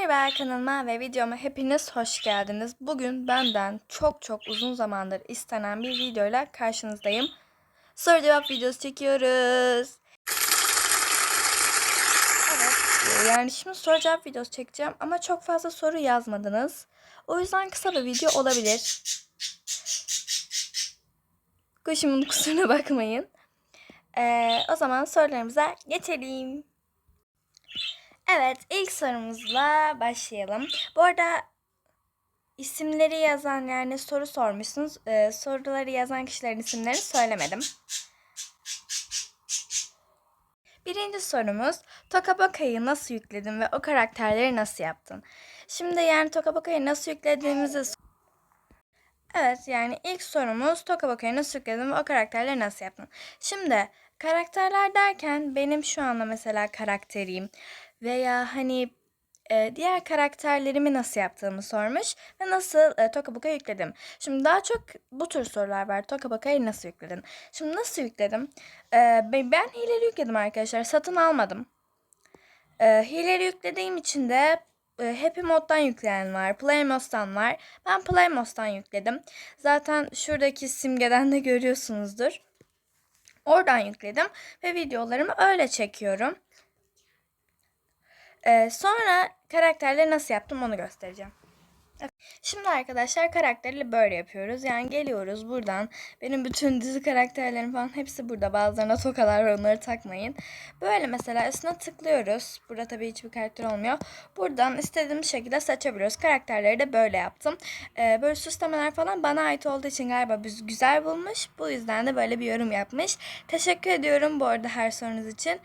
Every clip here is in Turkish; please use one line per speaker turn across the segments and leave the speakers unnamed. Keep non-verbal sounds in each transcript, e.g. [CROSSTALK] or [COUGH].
Merhaba kanalıma ve videoma hepiniz hoş geldiniz. Bugün benden çok çok uzun zamandır istenen bir videoyla karşınızdayım. Soru cevap videosu çekiyoruz. Evet, yani şimdi soru cevap videosu çekeceğim ama çok fazla soru yazmadınız. O yüzden kısa bir video olabilir. Kuşumun kusuruna bakmayın. Ee, o zaman sorularımıza geçelim. Evet, ilk sorumuzla başlayalım. Bu arada isimleri yazan yani soru sormuşsunuz. Ee, soruları yazan kişilerin isimlerini söylemedim. Birinci sorumuz Tokaboka'yı nasıl yükledin ve o karakterleri nasıl yaptın? Şimdi yani Tokaboka'yı nasıl yüklediğimizi Evet yani ilk sorumuz Tokaboka'yı nasıl yükledin ve o karakterleri nasıl yaptın? Şimdi karakterler derken benim şu anda mesela karakterim veya hani e, diğer karakterlerimi nasıl yaptığımı sormuş ve nasıl e, Tokaboka yükledim. Şimdi daha çok bu tür sorular var. Tokaboka'yı nasıl yükledin? Şimdi nasıl yükledim? E, ben hileli yükledim arkadaşlar. Satın almadım. E, hileli yüklediğim için de e, Happy Mod'dan yükleyen var. Play Mode'dan var. Ben Play Mode'dan yükledim. Zaten şuradaki simgeden de görüyorsunuzdur. Oradan yükledim ve videolarımı öyle çekiyorum. Ee, sonra karakterleri nasıl yaptım onu göstereceğim. Şimdi arkadaşlar karakterleri böyle yapıyoruz. Yani geliyoruz buradan. Benim bütün dizi karakterlerim falan hepsi burada. Bazılarına tokalar onları takmayın. Böyle mesela üstüne tıklıyoruz. Burada tabii hiçbir karakter olmuyor. Buradan istediğimiz şekilde seçebiliyoruz. Karakterleri de böyle yaptım. Ee, böyle süslemeler falan bana ait olduğu için galiba biz güzel bulmuş. Bu yüzden de böyle bir yorum yapmış. Teşekkür ediyorum bu arada her sorunuz için.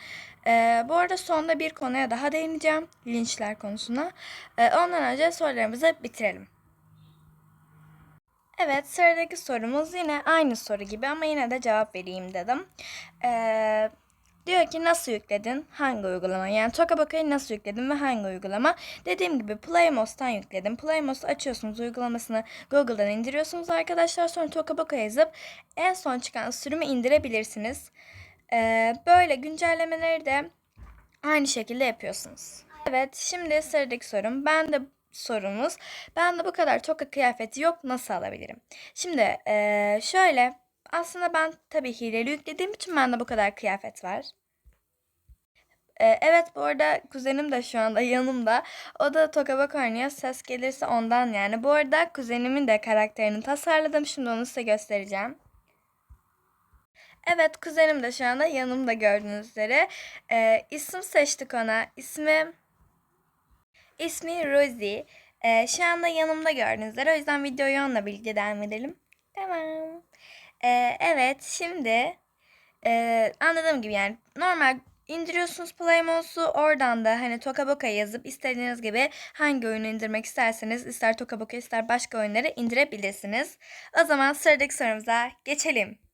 Ee, bu arada sonda bir konuya daha değineceğim. Linçler konusuna. Ee, ondan önce sorularımızı bitirelim. Evet sıradaki sorumuz yine aynı soru gibi ama yine de cevap vereyim dedim. Ee, diyor ki nasıl yükledin? Hangi uygulama? Yani Tokaboka'yı nasıl yükledin ve hangi uygulama? Dediğim gibi Playmos'tan yükledim. Playmos'u açıyorsunuz uygulamasını Google'dan indiriyorsunuz arkadaşlar. Sonra Tokaboka yazıp en son çıkan sürümü indirebilirsiniz. Ee, böyle güncellemeleri de aynı şekilde yapıyorsunuz. Evet şimdi sıradaki sorum. Ben de sorumuz. Ben de bu kadar toka kıyafeti yok nasıl alabilirim? Şimdi ee, şöyle aslında ben tabii hileli yüklediğim için bende bu kadar kıyafet var. Ee, evet bu arada kuzenim de şu anda [LAUGHS] yanımda. O da Tokabak oynuyor. Ses gelirse ondan yani. Bu arada kuzenimin de karakterini tasarladım. Şimdi onu size göstereceğim. Evet kuzenim de şu anda yanımda gördüğünüz üzere. Ee, isim seçtik ona. İsmi ismi Rosie. Ee, şu anda yanımda gördüğünüz üzere. O yüzden videoyu onunla birlikte devam edelim. Tamam. Ee, evet şimdi e, anladığım gibi yani normal indiriyorsunuz Playmos'u oradan da hani Tokaboka yazıp istediğiniz gibi hangi oyunu indirmek isterseniz ister Tokaboka ister başka oyunları indirebilirsiniz. O zaman sıradaki sorumuza geçelim.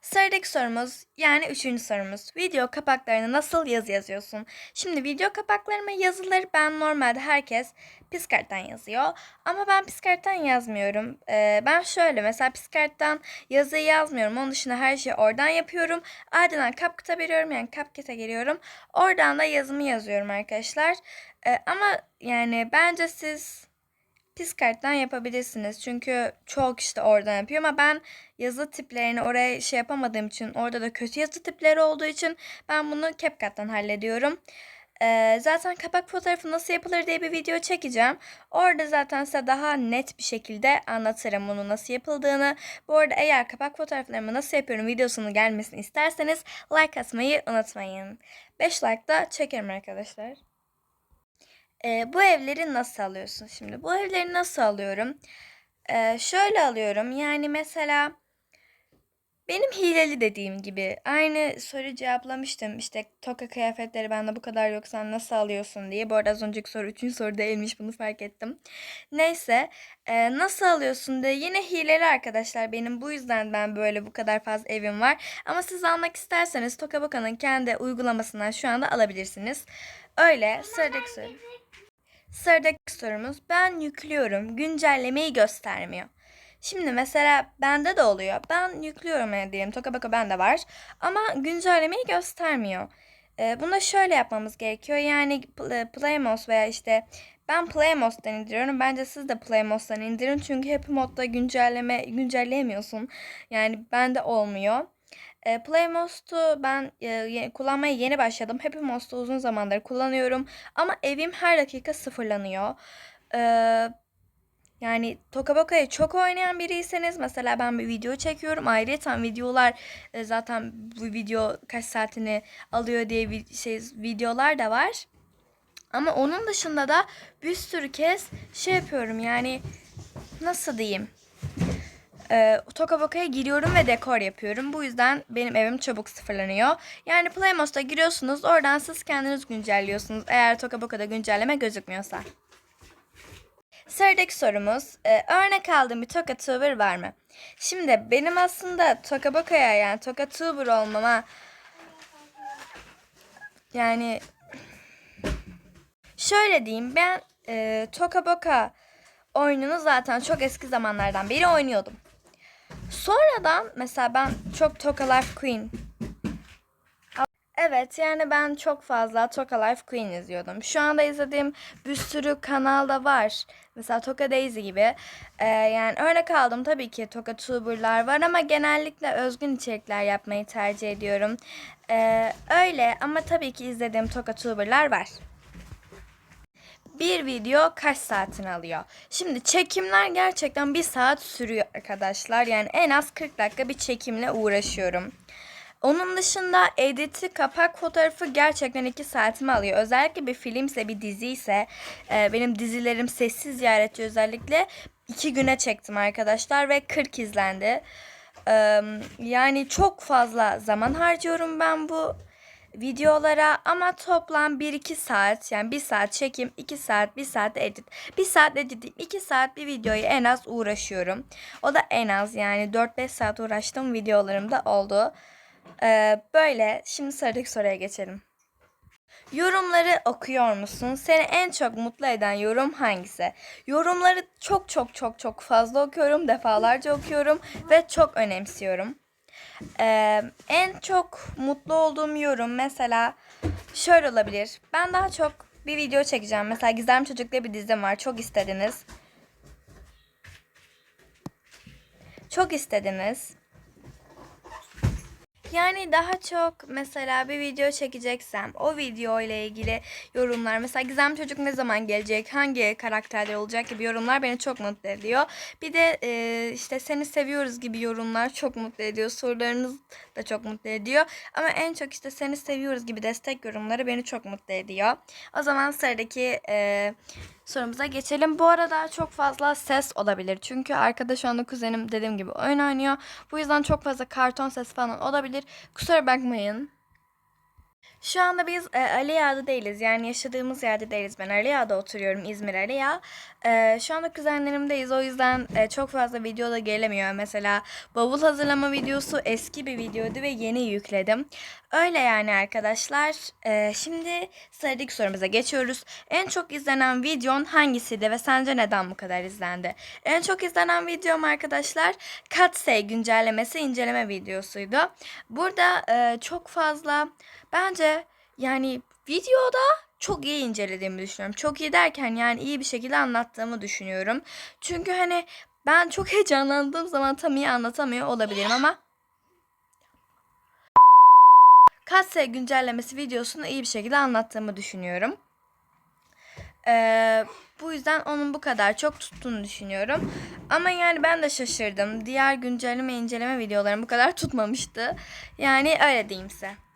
Sıradaki sorumuz yani üçüncü sorumuz. Video kapaklarına nasıl yazı yazıyorsun? Şimdi video kapaklarıma yazıları ben normalde herkes Piskart'tan yazıyor. Ama ben Piskart'tan yazmıyorum. Ee, ben şöyle mesela Piskart'tan yazıyı yazmıyorum. Onun dışında her şeyi oradan yapıyorum. Ardından CapCut'a veriyorum yani CapCut'a giriyorum. Oradan da yazımı yazıyorum arkadaşlar. Ee, ama yani bence siz Piskart'tan yapabilirsiniz. Çünkü çok işte oradan yapıyor ama ben yazı tiplerini oraya şey yapamadığım için orada da kötü yazı tipleri olduğu için ben bunu CapCut'tan hallediyorum. Ee, zaten kapak fotoğrafı nasıl yapılır diye bir video çekeceğim. Orada zaten size daha net bir şekilde anlatırım bunu nasıl yapıldığını. Bu arada eğer kapak fotoğraflarımı nasıl yapıyorum videosunun gelmesini isterseniz like atmayı unutmayın. 5 like da çekerim arkadaşlar. Ee, bu evleri nasıl alıyorsun şimdi? Bu evleri nasıl alıyorum? Ee, şöyle alıyorum. Yani mesela benim hileli dediğim gibi aynı soru cevaplamıştım. İşte toka kıyafetleri bende bu kadar yok sen nasıl alıyorsun diye. Bu arada az önceki soru üçüncü soru değilmiş bunu fark ettim. Neyse e, nasıl alıyorsun diye yine hileli arkadaşlar benim. Bu yüzden ben böyle bu kadar fazla evim var. Ama siz almak isterseniz Tokaboka'nın kendi uygulamasından şu anda alabilirsiniz. Öyle sıradaki soru. Sıradaki sorumuz ben yüklüyorum güncellemeyi göstermiyor. Şimdi mesela bende de oluyor. Ben yüklüyorum yani diyelim Tokabaka bende var ama güncellemeyi göstermiyor. Ee, bunu şöyle yapmamız gerekiyor. Yani Playmos veya işte Ben Play Mode'dan indiriyorum. Bence siz de Play Mode'dan indirin. Çünkü Happy Mode'da güncelleme güncelleyemiyorsun. Yani bende olmuyor. E, Play ben e, ye- kullanmaya yeni başladım. Happy Mode'u uzun zamandır kullanıyorum. Ama evim her dakika sıfırlanıyor. Eee yani Tokaboka'yı çok oynayan biriyseniz mesela ben bir video çekiyorum. Ayrıca videolar e, zaten bu video kaç saatini alıyor diye vi- şey videolar da var. Ama onun dışında da bir sürü kez şey yapıyorum yani nasıl diyeyim? Ee, Tokaboka'ya giriyorum ve dekor yapıyorum. Bu yüzden benim evim çabuk sıfırlanıyor. Yani Playmos'ta giriyorsunuz. Oradan siz kendiniz güncelliyorsunuz. Eğer Tokaboka'da güncelleme gözükmüyorsa. Sıradaki sorumuz. e, örnek aldığım bir Toka Tuber var mı? Şimdi benim aslında Tokaboka'ya yani Toka Tuber olmama yani şöyle diyeyim ben e, Toka Boka oyununu zaten çok eski zamanlardan beri oynuyordum. Sonradan mesela ben çok Toka Life Queen Evet yani ben çok fazla Toka Life Queen izliyordum. Şu anda izlediğim bir sürü kanalda var. Mesela Toka Daisy gibi. Ee, yani örnek aldım tabii ki Toka Tuber'lar var ama genellikle özgün içerikler yapmayı tercih ediyorum. Ee, öyle ama tabii ki izlediğim Toka Tuber'lar var. Bir video kaç saatini alıyor? Şimdi çekimler gerçekten bir saat sürüyor arkadaşlar. Yani en az 40 dakika bir çekimle uğraşıyorum. Onun dışında editi, kapak fotoğrafı gerçekten 2 saatimi alıyor. Özellikle bir filmse, bir dizi ise e, benim dizilerim sessiz ziyaretçi özellikle 2 güne çektim arkadaşlar ve 40 izlendi. Yani çok fazla zaman harcıyorum ben bu videolara ama toplam 1-2 saat yani 1 saat çekim 2 saat 1 saat edit 1 saat editim 2 saat bir videoyu en az uğraşıyorum o da en az yani 4-5 saat uğraştığım videolarım da oldu Ee, böyle şimdi sıradaki soruya geçelim Yorumları okuyor musun? Seni en çok mutlu eden yorum hangisi? Yorumları çok çok çok çok fazla okuyorum, defalarca okuyorum ve çok önemsiyorum. Ee, en çok mutlu olduğum yorum mesela şöyle olabilir. Ben daha çok bir video çekeceğim. Mesela Gizem Çocuk'ta bir dizim var. Çok istediniz. Çok istediniz. Yani daha çok mesela bir video çekeceksem o video ile ilgili yorumlar mesela Gizem Çocuk ne zaman gelecek hangi karakterler olacak gibi yorumlar beni çok mutlu ediyor. Bir de e, işte seni seviyoruz gibi yorumlar çok mutlu ediyor. Sorularınız da çok mutlu ediyor. Ama en çok işte seni seviyoruz gibi destek yorumları beni çok mutlu ediyor. O zaman sıradaki e, sorumuza geçelim. Bu arada çok fazla ses olabilir. Çünkü arkada şu anda kuzenim dediğim gibi oyun oynuyor. Bu yüzden çok fazla karton ses falan olabilir. Kusura bakmayın. Şu anda biz e, Aliya'da değiliz. Yani yaşadığımız yerde değiliz. Ben Aliya'da oturuyorum. İzmir Aliya. E, şu anda kuzenlerimdeyiz. O yüzden e, çok fazla video da gelemiyor. Mesela bavul hazırlama videosu eski bir videoydu ve yeni yükledim. Öyle yani arkadaşlar. E, şimdi sıradaki sorumuza geçiyoruz. En çok izlenen videon hangisiydi ve sence neden bu kadar izlendi? En çok izlenen videom arkadaşlar Katsey güncellemesi inceleme videosuydu. Burada e, çok fazla bence yani videoda çok iyi incelediğimi düşünüyorum. Çok iyi derken yani iyi bir şekilde anlattığımı düşünüyorum. Çünkü hani ben çok [LAUGHS] heyecanlandığım zaman tam iyi anlatamıyor olabilirim ama Katsey güncellemesi videosunu iyi bir şekilde anlattığımı düşünüyorum. Ee, bu yüzden onun bu kadar çok tuttuğunu düşünüyorum. Ama yani ben de şaşırdım. Diğer güncelleme inceleme videolarım bu kadar tutmamıştı. Yani öyle diyeyim size.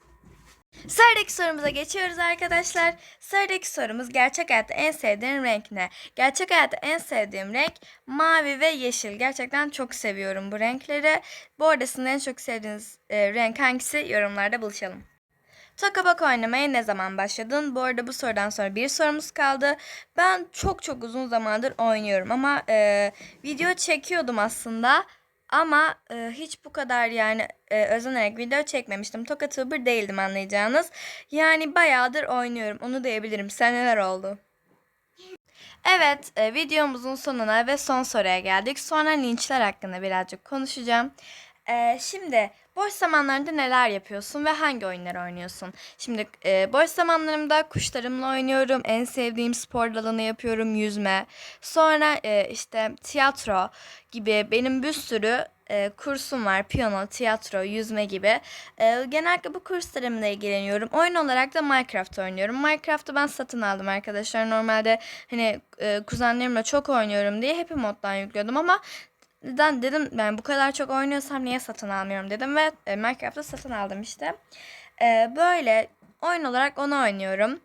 Sıradaki sorumuza geçiyoruz arkadaşlar. Sıradaki sorumuz gerçek hayatta en sevdiğin renk ne? Gerçek hayatta en sevdiğim renk mavi ve yeşil. Gerçekten çok seviyorum bu renkleri. Bu arada sizin en çok sevdiğiniz e, renk hangisi? Yorumlarda buluşalım. Tokabok oynamaya ne zaman başladın? Bu arada bu sorudan sonra bir sorumuz kaldı. Ben çok çok uzun zamandır oynuyorum ama e, video çekiyordum aslında. Ama e, hiç bu kadar yani e, özenerek video çekmemiştim. Toka tuber değildim anlayacağınız. Yani bayağıdır oynuyorum. Onu diyebilirim. Seneler oldu. Evet, e, videomuzun sonuna ve son soruya geldik. Sonra linçler hakkında birazcık konuşacağım. Ee, şimdi boş zamanlarında neler yapıyorsun ve hangi oyunları oynuyorsun? Şimdi e, boş zamanlarımda kuşlarımla oynuyorum. En sevdiğim spor dalını yapıyorum yüzme. Sonra e, işte tiyatro gibi benim bir sürü e, kursum var. Piyano, tiyatro, yüzme gibi. E, genellikle bu kurslarımla ilgileniyorum. Oyun olarak da Minecraft oynuyorum. Minecraft'ı ben satın aldım arkadaşlar. Normalde hani e, kuzenlerimle çok oynuyorum diye Happy Mod'dan yüklüyordum ama neden dedim ben bu kadar çok oynuyorsam niye satın almıyorum dedim ve e, Minecraft'ı satın aldım işte. E, böyle oyun olarak onu oynuyorum.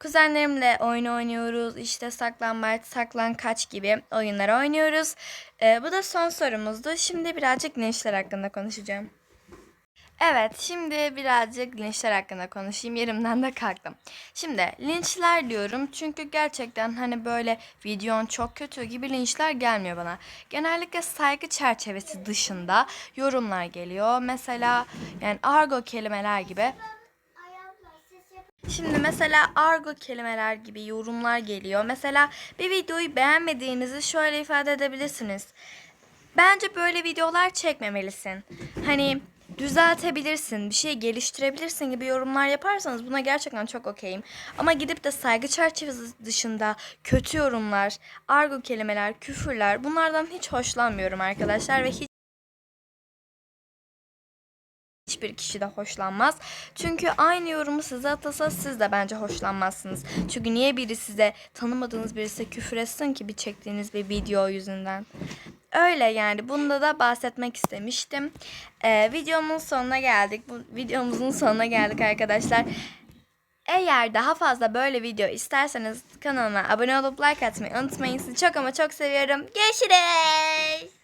Kuzenlerimle oyun oynuyoruz. İşte saklambaç, saklankaç gibi oyunlar oynuyoruz. E, bu da son sorumuzdu. Şimdi birazcık linçler hakkında konuşacağım. Evet, şimdi birazcık linçler hakkında konuşayım. Yerimden de kalktım. Şimdi linçler diyorum çünkü gerçekten hani böyle videon çok kötü gibi linçler gelmiyor bana. Genellikle saygı çerçevesi dışında yorumlar geliyor. Mesela yani argo kelimeler gibi. Şimdi mesela argo kelimeler gibi yorumlar geliyor. Mesela bir videoyu beğenmediğinizi şöyle ifade edebilirsiniz. Bence böyle videolar çekmemelisin. Hani düzeltebilirsin, bir şey geliştirebilirsin gibi yorumlar yaparsanız buna gerçekten çok okeyim. Ama gidip de saygı çerçevesi dışında kötü yorumlar, argo kelimeler, küfürler bunlardan hiç hoşlanmıyorum arkadaşlar ve hiç hiçbir kişi de hoşlanmaz. Çünkü aynı yorumu size atılsa siz de bence hoşlanmazsınız. Çünkü niye biri size tanımadığınız birisi küfür etsin ki bir çektiğiniz bir video yüzünden. Öyle yani bunda da bahsetmek istemiştim. Ee, videomun sonuna geldik. Bu videomuzun sonuna geldik arkadaşlar. Eğer daha fazla böyle video isterseniz kanalıma abone olup like atmayı unutmayın. Sizi çok ama çok seviyorum. Görüşürüz.